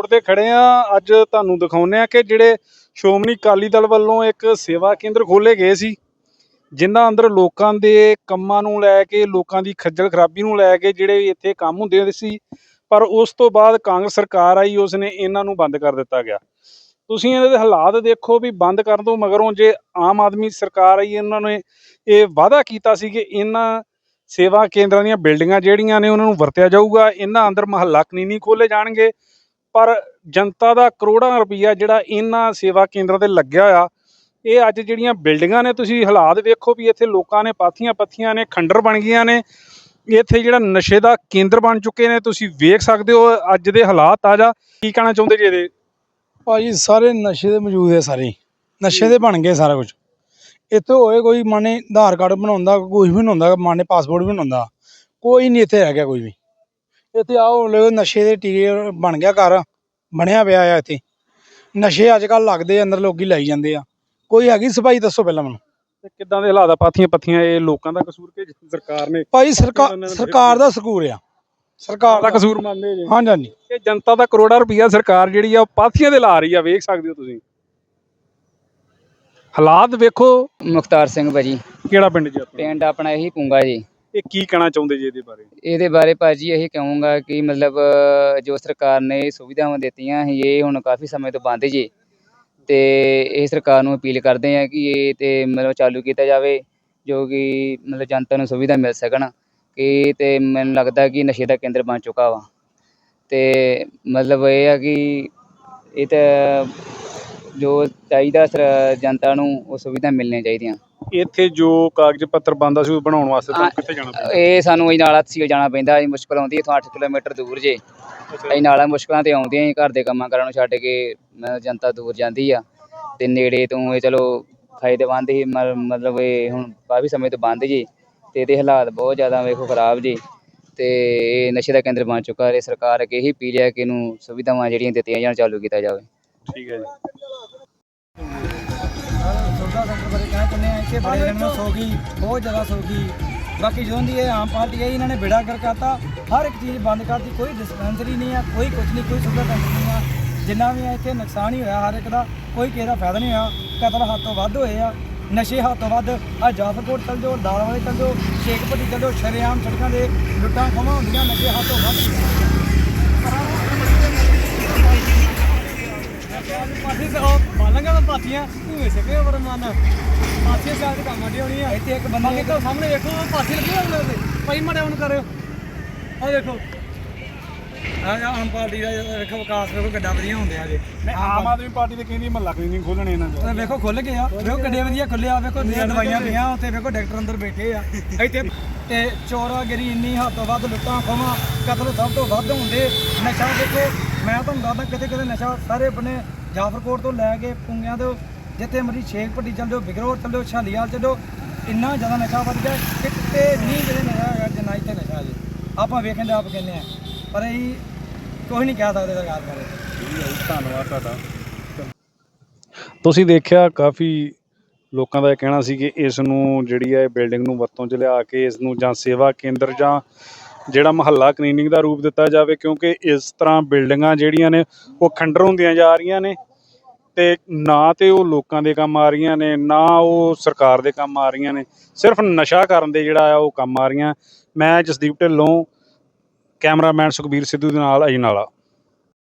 Road ਤੇ ਖੜੇ ਆ। ਅੱਜ ਤੁਹਾਨੂੰ ਦਿਖਾਉਂਦੇ ਆ ਕਿ ਜਿਹੜੇ ਸ਼੍ਰੋਮਣੀ ਅਕਾਲੀ ਦਲ ਵੱਲੋਂ ਇੱਕ ਸੇਵਾ ਕੇਂਦਰ ਖੋਲੇ ਗਏ ਸੀ, ਜਿਨ੍ਹਾਂ ਅੰਦਰ ਲੋਕਾਂ ਦੇ ਕੰਮਾਂ ਨੂੰ ਲੈ ਕੇ, ਲੋਕਾਂ ਦੀ ਖੱਜਲ ਖਰਾਬੀ ਨੂੰ ਲੈ ਕੇ ਜਿਹੜੇ ਇੱਥੇ ਕੰਮ ਹੁੰਦੇ ਸੀ, ਪਰ ਉਸ ਤੋਂ ਬਾਅਦ ਕਾਂਗਰਸ ਸਰਕਾਰ ਆਈ ਉਸ ਨੇ ਇਹਨਾਂ ਨੂੰ ਬੰਦ ਕਰ ਦਿੱਤਾ ਗਿਆ। ਤੁਸੀਂ ਇਹਨਾਂ ਦੇ ਹਾਲਾਤ ਦੇਖੋ ਵੀ ਬੰਦ ਕਰਨ ਤੋਂ ਮਗਰੋਂ ਜੇ ਆਮ ਆਦਮੀ ਸਰਕਾਰ ਆਈ, ਇਹਨਾਂ ਨੇ ਇਹ ਵਾਅਦਾ ਕੀਤਾ ਸੀ ਕਿ ਇਹਨਾਂ ਸੇਵਾ ਕੇਂਦਰਾਂ ਦੀਆਂ ਬਿਲਡਿੰਗਾਂ ਜਿਹੜੀਆਂ ਨੇ, ਉਹਨਾਂ ਨੂੰ ਵਰਤਿਆ ਜਾਊਗਾ, ਇਹਨਾਂ ਅੰਦਰ ਮਹੱਲਾ ਕਲੀਨਿਕ ਖੋਲੇ ਜਾਣਗੇ ਪਰ ਜਨਤਾ ਦਾ ਕਰੋੜਾਂ ਰੁਪਈਆ ਜਿਹੜਾ ਇਹਨਾਂ ਸੇਵਾ ਕੇਂਦਰਾਂ ਤੇ ਲੱਗਿਆ ਹੋਇਆ, ਇਹ ਅੱਜ ਜਿਹੜੀਆਂ ਬਿਲਡਿੰਗਾਂ ਨੇ ਤੁਸੀਂ ਹਾਲਾਤ ਵੇਖੋ ਵੀ ਇੱਥੇ ਲੋਕਾਂ ਨੇ ਪਾਥੀਆਂ ਪੱਥੀਆਂ ਨੇ, ਖੰਡਰ ਬਣ ਗਈਆਂ ਨੇ, ਇੱਥੇ ਜਿਹੜਾ ਨਸ਼ੇ ਦਾ ਕੇਂਦਰ ਬਣ ਚੁੱਕੇ ਨੇ, ਤੁਸੀਂ ਵੇਖ ਸਕਦੇ ਹੋ ਅੱਜ ਦੇ ਹਾਲਾਤ ਆ ਜਾ ਕੀ ਕਹਿਣਾ ਚਾਹੁੰਦੇ ਜੀ ਇਹਦੇ? ਭਾਜੀ, ਸਾਰੇ ਨਸ਼ੇ ਦੇ ਮੌਜੂਦ ਹੈ ਸਾਰੇ ਨਸ਼ੇ ਦੇ ਬਣ ਗਏ ਸਾਰਾ ਕੁਝ ਇੱਥੇ ਹੋਏ ਕੋਈ ਮਾਨੇ ਆਧਾਰ ਕਾਰਡ ਬਣਾਉਂਦਾ ਕੁਝ ਵੀ ਨਹੀਂ ਹੁੰਦਾ ਮਾਨੇ ਪਾਸਪੋਰਟ ਵੀ ਨਹੀਂ ਹੁੰਦਾ ਕੋਈ ਨਹੀਂ ਇੱਥੇ ਰਹਿ ਗਿਆ ਕੋਈ ਵੀ। ਇੱਥੇ ਆਓ ਲੋ ਨਸ਼ੇ ਦੇ ਟੀਕੇ ਬਣ ਗਿਆ ਘਰ ਬਣਿਆ ਪਿਆ ਆ ਇੱਥੇ। ਨਸ਼ੇ ਅੱਜ ਕੱਲ ਲੱਗਦੇ ਆ, ਅੰਦਰ ਲੋਕੀ ਲਾਈ ਜਾਂਦੇ ਆ। ਕੋਈ ਹੈਗੀ ਸਫ਼ਾਈ ਦੱਸੋ ਪਹਿਲਾਂ ਮੈਨੂੰ। ਤੇ ਕਿੱਦਾਂ ਦੇ ਹਾਲਾਤ ਆ? ਪਾਥੀਆਂ ਪੱਥੀਆਂ ਇਹ ਲੋਕਾਂ ਦਾ ਕਸੂਰ ਕਿ ਸਰਕਾਰ ਨੇ ਭਾਈ ਸਰਕਾਰ ਸਰਕਾਰ ਦਾ ਸਕੂਰ ਆ। ਸਰਕਾਰ ਦਾ ਦਾ ਕਸੂਰ ਮੰਨਦੇ ਜੀ। ਹਾਂਜੀ ਹਾਂਜੀ। ਇਹ ਜਨਤਾ ਦਾ ਕਰੋੜਾਂ ਰੁਪਈਆ ਸਰਕਾਰ ਜਿਹੜੀ ਆ ਉਹ ਪਾਥੀਆਂ ਦੇ ਲਾ ਰਹੀ ਆ। ਵੇਖ ਸਕਦੇ ਹੋ ਤੁਸੀਂ। ਹਾਲਾਤ ਵੇਖੋ। ਮੁਖਤਾਰ ਸਿੰਘ ਭਾਜੀ। ਕਿਹੜਾ ਪਿੰਡ ਜੀ ਆਪਣਾ? ਪਿੰਡ ਆਪਣਾ ਇਹੀ ਪੁੰਗਾ ਜੀ। ਇਹ ਕੀ ਕਹਿਣਾ ਚਾਹੁੰਦੇ ਜੀ ਇਹਦੇ ਬਾਰੇ? ਇਹਦੇ ਬਾਰੇ ਭਾਜੀ ਇਹ ਕਹੂੰਗਾ ਕਿ ਮਤਲਬ ਜੋ ਸਰਕਾਰ ਨੇ ਸੁਵਿਧਾਵਾਂ ਦਿੱਤੀਆਂ ਸੀ ਇਹ ਹੁਣ ਕਾਫੀ ਸਮੇਂ ਤੋਂ ਬੰਦ ਜੀ। ਤੇ ਇਹ ਸਰਕਾਰ ਨੂੰ ਅਪੀਲ ਕਰਦੇ ਆ ਕਿ ਇਹ ਤੇ ਮਤਲਬ ਚਾਲੂ ਕੀਤਾ ਜਾਵੇ, ਜੋ ਕਿ ਮਤਲਬ ਜਨਤਾ ਨੂੰ ਸੁਵਿਧਾ ਮਿਲ ਸਕਣ, ਕਿ ਤੇ ਮੈਨੂੰ ਲੱਗਦਾ ਕਿ ਨਸ਼ੇ ਦਾ ਕੇਂਦਰ ਬਣ ਚੁੱਕਾ ਵਾ। ਤੇ ਮਤਲਬ ਇਹ ਆ ਕਿ ਇਹ ਤਾਂ ਜੋ ਚਾਹੀਦਾ ਸਰ ਜਨਤਾ ਨੂੰ ਉਹ ਸੁਵਿਧਾ ਮਿਲਣੀਆਂ ਚਾਹੀਦੀਆਂ। ਇੱਥੇ ਜੋ ਕਾਗਜ਼ ਪੱਤਰ ਬੰਦਾ ਸੀ ਉਹ ਬਣਾਉਣ ਵਾਸਤੇ ਤੁਹਾਨੂੰ ਕਿੱਥੇ ਜਾਣਾ ਪੈਂਦਾ? ਇਹ ਸਾਨੂੰ ਅਜਨਾਲਾ ਤਹਿਸੀਲ ਜਾਣਾ ਪੈਂਦਾ ਇਹ ਮੁਸ਼ਕਲ ਆਉਂਦੀ ਇੱਥੋਂ 8 ਕਿਲੋਮੀਟਰ ਦੂਰ ਜੇ। ਅਜਨਾਲਾ ਮੁਸ਼ਕਲਾਂ ਤੇ ਆਉਂਦੀਆਂ ਹੀ ਘਰ ਦੇ ਕੰਮਾਂ ਕਾਰਾਂ ਨੂੰ ਛੱਡ ਕੇ ਜਨਤਾ ਦੂਰ ਜਾਂਦੀ ਆ। ਤੇ ਨੇੜੇ ਤੋਂ ਇਹ ਚਲੋ ਫਾਇਦੇਮੰਦ ਹੀ ਮਤਲਬ ਇਹ ਹੁਣ ਕਾਫੀ ਸਮੇਂ ਤੋਂ ਬੰਦ ਜੀ। ਤੇ ਇਹਦੇ ਹਾਲਾਤ ਬਹੁਤ ਜ਼ਿਆਦਾ ਵੇਖੋ ਖਰਾਬ ਜੀ। ਤੇ ਇਹ ਨਸ਼ੇ ਦਾ ਕੇਂਦਰ ਬਣ ਚੁੱਕਾ ਹੈ ਸਰਕਾਰ ਅੱਗੇ ਇਹੀ ਅਪੀਲ ਹੈ ਕਿ ਇਹਨੂੰ ਸੁਵਿਧਾਵਾਂ ਜਿਹੜੀਆਂ ਦਿੱਤੀਆਂ ਜਾਣ ਚਾਲੂ ਕੀਤਾ ਜਾਵੇ। ਠੀਕ ਹੈ ਜੀ। ਸੁਵਿਧਾ ਸੈਂਟਰ ਬਾਰੇ ਕਹਿਣਾ ਚਾਹੁੰਦੇ ਆ ਇੱਥੇ ਬੜੇ ਦਿਨ ਨੂੰ ਸੌਗੀ, ਬਹੁਤ ਜ਼ਿਆਦਾ ਸੌ ਗਈ ਬਾਕੀ ਜਦੋਂ ਦੀ ਇਹ ਆਮ ਪਾਰਟੀ ਆਈ, ਇਹਨਾਂ ਨੇ ਬੇੜਾ ਕਰ ਕਰਤਾ। ਹਰ ਇੱਕ ਚੀਜ਼ ਬੰਦ ਕਰਤੀ ਕੋਈ ਡਿਸਪੈਂਸਰੀ ਨਹੀਂ ਆ, ਕੋਈ ਕੁਝ ਨਹੀਂ, ਕੋਈ ਸੁਵਿਧਾ ਸੈਂਟਰ ਨਹੀਂ ਆ। ਜਿੰਨਾ ਵੀ ਆ, ਇੱਥੇ ਨੁਕਸਾਨ ਹੀ ਹੋਇਆ ਹਰ ਇੱਕ ਦਾ, ਕੋਈ ਕਿਸੇ ਦਾ ਫਾਇਦਾ ਨਹੀਂ ਹੋਇਆ। ਕਤਲ ਹੱਦ ਤੋਂ ਵੱਧ ਹੋਏ ਆ, ਨਸ਼ੇ ਹੱਦ ਤੋਂ ਵੱਧ। ਆ ਜਾਫਰਕੋਟ ਚਲ ਜਾਓ ਦਾਲ ਵਾਲੇ ਚਲ ਜਾਓ ਸ਼ੇਖ ਭੱਟੀ ਚਲ ਜਾਓ, ਸ਼ਰੇਆਮ ਸੜਕਾਂ ਦੇ ਲੁੱਟਾਂ ਖੋਹਾਂ ਹੁੰਦੀਆਂ, ਨਸ਼ੇ ਹੱਦ ਤੋਂ ਵੱਧ। ਬਾਲਾਂਗਾ ਮੈਂ ਪਾਠੀਆਂ ਤੂੰ ਇਸੇ ਕੇ ਬਰ ਮਨ ਪਾਠੀਆਂ ਸਾਹ ਦੇ ਕੰਮ ਆਡੀ ਹੋਣੀ ਆ। ਇੱਥੇ ਇੱਕ ਬੰਦਾ ਇੱਕ ਸਾਹਮਣੇ ਵੇਖੋ ਪਾਠੀ ਲੱਗੀ ਹੋਣੀ ਉਹਦੇ ਭਾਈ ਮੜਿਆ ਉਹਨੂੰ ਕਰਿਓ। ਆ ਦੇਖੋ। ਆ ਜਾ ਆਮ ਪਾਰਟੀ ਦਾ ਵੇਖੋ ਵਿਕਾਸ ਵੇਖੋ ਗੱਡਾ ਵਧੀਆ ਹੁੰਦੇ ਆ ਜੀ। ਆਮ ਆਦਮੀ ਪਾਰਟੀ ਦੇ ਕਹਿੰਦੀ ਮਹੱਲਾ ਕਲੀਨਿਕ ਖੋਲਣੇ ਇਹਨਾਂ ਉਹ ਵੇਖੋ ਖੁੱਲ ਗਏ ਆ। ਵੇਖੋ ਗੱਡੇ ਵਧੀਆ ਖੁੱਲੇ ਆ ਵੇਖੋ ਦਵਾਈਆਂ ਪਈਆਂ ਉੱਥੇ ਵੇਖੋ ਡਾਕਟਰ ਅੰਦਰ ਬੈਠੇ ਆ। ਇੱਥੇ ਤੇ ਚੋਰਾਗਰੀ ਇੰਨੀ ਹੱਦ ਤੋਂ ਵੱਧ ਲੁੱਟਾਂ ਖੋਵਾਂ ਕਤਲ ਸਭ ਤੋਂ ਵੱਧ ਹੁੰਦੇ। ਨਸ਼ਾ ਦੇਖੋ ਮੈਂ ਤੁਹਾਨੂੰ ਦੱਸਦਾ ਕਿਤੇ ਕਿਤੇ ਨਸ਼ਾ ਸਾਰੇ ਬਨੇ ਜਾਫਰਕੋਟ ਤੋਂ ਲੈ ਕੇ ਪੁੰਗਿਆਂ ਤੋਂ ਜਿੱਥੇ ਮਰੀ ਸ਼ੇਖ ਪੱਟੀ ਚੱਲ ਜਾਓ ਬਿਗਰੋੜ ਚੱਲ ਜਾਓ ਛਾਲੀਵਾਲ ਚੱਲ ਜਾਓ ਇੰਨਾ ਜ਼ਿਆਦਾ ਨਸ਼ਾ ਵੱਧ ਗਿਆ ਕਿ ਕਿਤੇ ਨਹੀਂ ਜਿਹੜੇ ਨਸ਼ਾ ਹੈਗਾ ਜਿੰਨਾ ਇੱਥੇ ਨਸ਼ਾ ਜੀ। ਆਪਾਂ ਵੇਖਣ ਦੇ ਆਪ ਕਹਿੰਦੇ ਆ ਪਰ ਅਸੀਂ ਕੁਝ ਨਹੀਂ ਕਹਿ ਸਕਦੇ ਸਰਕਾਰ ਬਾਰੇ। ਧੰਨਵਾਦ ਤੁਹਾਡਾ। ਤੁਸੀਂ ਦੇਖਿਆ ਕਾਫੀ ਲੋਕਾਂ ਦਾ ਇਹ ਕਹਿਣਾ ਸੀ ਕਿ ਇਸ ਨੂੰ ਜਿਹੜੀ ਹੈ ਬਿਲਡਿੰਗ ਨੂੰ ਵਰਤੋਂ 'ਚ ਲਿਆ ਕੇ ਇਸ ਨੂੰ ਜਾਂ ਸੇਵਾ ਕੇਂਦਰ ਜਾਂ ਜਿਹੜਾ ਮਹੱਲਾ ਕਲੀਨਿਕ ਦਾ ਰੂਪ ਦਿੱਤਾ ਜਾਵੇ, ਕਿਉਂਕਿ ਇਸ ਤਰ੍ਹਾਂ ਬਿਲਡਿੰਗਾਂ ਜਿਹੜੀਆਂ ਨੇ, ਉਹ ਖੰਡਰ ਹੁੰਦੀਆਂ ਜਾ ਰਹੀਆਂ ਨੇ ਤੇ ਨਾ ਤੇ ਉਹ ਲੋਕਾਂ ਦੇ ਕੰਮ ਆ ਰਹੀਆਂ ਨੇ, ਨਾ ਉਹ ਸਰਕਾਰ ਦੇ ਕੰਮ ਆ ਰਹੀਆਂ ਨੇ। ਸਿਰਫ ਨਸ਼ਾ ਕਰਨ ਦੇ ਜਿਹੜਾ ਆ, ਉਹ ਕੰਮ ਆ ਰਹੀਆਂ। ਮੈਂ ਜਸਦੀਪ ਢਿੱਲੋਂ, ਕੈਮਰਾਮੈਨ ਸੁਖਬੀਰ ਸਿੱਧੂ ਦੇ ਨਾਲ ਅਜਨਾਲਾ।